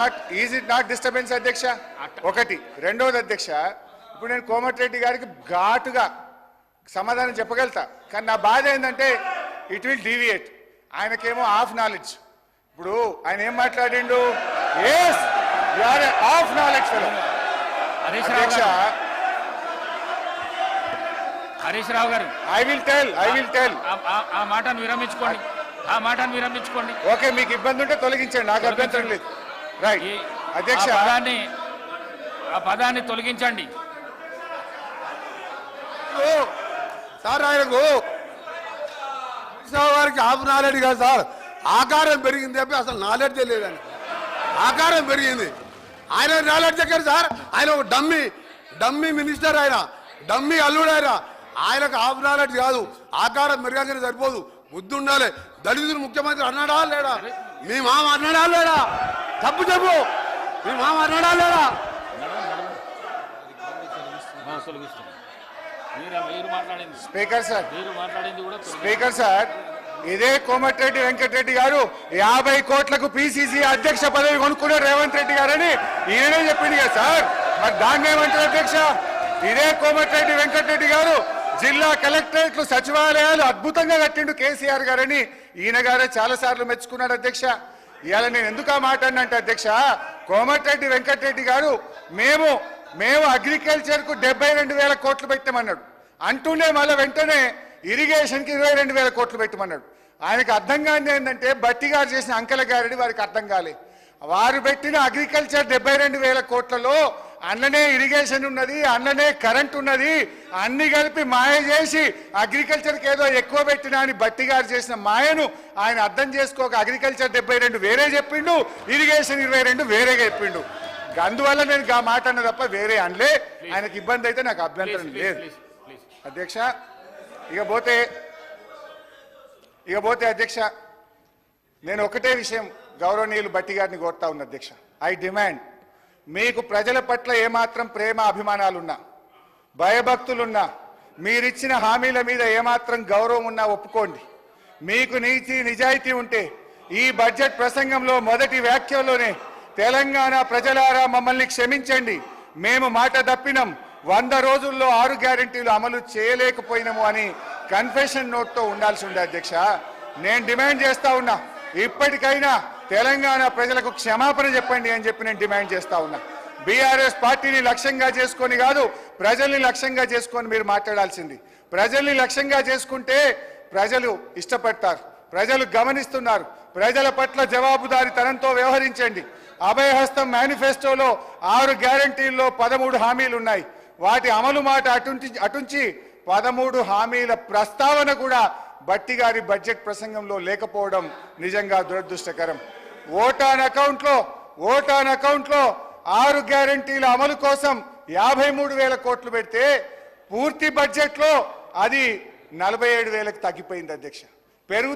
Not is it not disturbance అధ్యక్ష? ఒకటి. రెండవది అధ్యక్ష ఇప్పుడు నేను కోమటిరెడ్డి గారికి ఘాటుగా సమాధానం చెప్పగలుగుతా. కానీ నా బాధ ఏంటంటే ఇట్ విల్ డీవియేట్ ఆయనకేమో హాఫ్ నాలెడ్జ్ ఇప్పుడు ఆయన ఏం మాట్లాడిండు? Is are half knowledge fellow Harish Rao అధ్యక్ష. Garu. Harish Rao garu. I will tell I will tell ఆ- మాటను విరమించుకోండి. ఆ మాటను విరమించుకోండి. ఓకే మీకు ఇబ్బంది ఉంటే తొలగించండి. నాకు అభ్యంతరం లేదు. అధ్యక్ష. పదాన్ని ఆ పదాన్ని తొలగించండి. ఓ, సార్ ఆయనకు గారికి హాఫ్ నాలెడ్జ్ కాదు సార్. ఆకారం పెరిగింది చెప్పి అసలు నాలెడ్జ్ లేదు ఆయన ఆకారం పెరిగింది. ఆయన నాలెడ్జ్ ఎక్కడ సార్ ఆయన ఒక డమ్మి డమ్మి మినిస్టర్ ఆయన డమ్మి అల్లుడు ఆయన. ఆయనకు హాఫ్ నాలెడ్జ్ కాదు. ఆకారం పెరగానే సరిపోదు. బుద్ధి ఉండాలి దళితులు ముఖ్యమంత్రి అన్నాడా లేడా మీ మామ అన్నాడా లేడా తప్పు చెప్పు. మీ మామ అన్నాడా మాట్లాడింది. Speaker sir. మీరు మాట్లాడింది కూడా తొలగి- స్పీకర్ సార్ ఇదే కోమటిరెడ్డి వెంకటరెడ్డి గారు యాభై కోట్లకు పిసిసి అధ్యక్ష పదవి కొనుక్కున్నారు రేవంత్ రెడ్డి గారని ఈయనే చెప్పింది కదా సార్. మరి దాన్ని ఏమంటారు అధ్యక్ష? ఇదే కోమటిరెడ్డి వెంకటరెడ్డి గారు జిల్లా కలెక్టరేట్లు సచివాలయాలు అద్భుతంగా కట్టిండు కేసీఆర్ గారని ఈయన గారే చాలా సార్లు మెచ్చుకున్నాడు అధ్యక్ష. ఇవాళ నేను ఎందుకు ఆ మాట అన్నంటే అధ్యక్ష కోమటిరెడ్డి వెంకటరెడ్డి గారు మేము మేము అగ్రికల్చర్కు డెబ్బై రెండు వేల కోట్లు పెట్టామన్నాడు. అంటూనే మళ్ళీ వెంటనే ఇరిగేషన్కి ఇరవై రెండు వేల కోట్లు పెట్టమన్నాడు. ఆయనకు అర్థం కాని ఏంటంటే బట్టి గారు చేసిన అంకెల గారడి వారికి అర్థం కాలే. వారు పెట్టిన అగ్రికల్చర్ డెబ్బై రెండు వేల కోట్లలో అన్ననే ఇరిగేషన్ ఉన్నది అన్ననే కరెంట్ ఉన్నది అన్ని కలిపి మాయ చేసి అగ్రికల్చర్కి ఏదో ఎక్కువ పెట్టినా అని బట్టి గారు చేసిన మాయను ఆయన అర్థం చేసుకోక అగ్రికల్చర్ డెబ్బై రెండు వేరే చెప్పిండు ఇరిగేషన్ ఇరవై రెండు వేరేగా చెప్పిండు. అందువల్ల నేను ఆ మాట అన్న తప్ప వేరే అనలే. ఆయనకి ఇబ్బంది అయితే నాకు అభ్యంతరం లేదు. అధ్యక్ష ఇక పోతే ఇక పోతే అధ్యక్ష నేను ఒకటే విషయం గౌరవనీయులు బట్టి గారిని కోరుతా ఉన్నా అధ్యక్ష. ఐ డిమాండ్ మీకు ప్రజల పట్ల ఏమాత్రం ప్రేమ అభిమానాలున్నా భయభక్తులున్నా మీరిచ్చిన హామీల మీద ఏమాత్రం గౌరవం ఉన్నా ఒప్పుకోండి. మీకు నీతి నిజాయితీ ఉంటే ఈ బడ్జెట్ ప్రసంగంలో మొదటి వ్యాఖ్యలోనే తెలంగాణ ప్రజలారా మమ్మల్ని క్షమించండి. మేము మాట తప్పినం. వంద రోజుల్లో ఆరు గ్యారెంటీలు అమలు చేయలేకపోయినాము అని కన్ఫెషన్ నోట్తో ఉండాల్సి ఉండే అధ్యక్ష. నేను డిమాండ్ చేస్తా ఉన్నా. ఇప్పటికైనా తెలంగాణ ప్రజలకు క్షమాపణ చెప్పండి అని చెప్పి నేను డిమాండ్ చేస్తా ఉన్నా. బీఆర్ఎస్ పార్టీని లక్ష్యంగా చేసుకొని కాదు ప్రజల్ని లక్ష్యంగా చేసుకొని మీరు మాట్లాడాల్సింది. ప్రజల్ని లక్ష్యంగా చేసుకుంటే ప్రజలు ఇష్టపడతారు ప్రజలు గమనిస్తున్నారు. ప్రజల పట్ల జవాబుదారీతనంతో వ్యవహరించండి. అభయహస్తం మేనిఫెస్టోలో ఆరు గ్యారంటీల్లో పదమూడు హామీలు ఉన్నాయి. వాటి అమలు మాట అటుంచి అటుంచి పదమూడు హామీల ప్రస్తావన కూడా బట్టి గారి బడ్జెట్ ప్రసంగంలో లేకపోవడం నిజంగా దురదృష్టకరం. ఓటాన్ అకౌంట్లో ఓటాన్ అకౌంట్లో ఆరు గ్యారంటీల అమలు కోసం యాభై మూడు వేల కోట్లు పెడితే పూర్తి బడ్జెట్లో అది నలభై ఏడు వేలకు తగ్గిపోయింది అధ్యక్ష. పెరుగు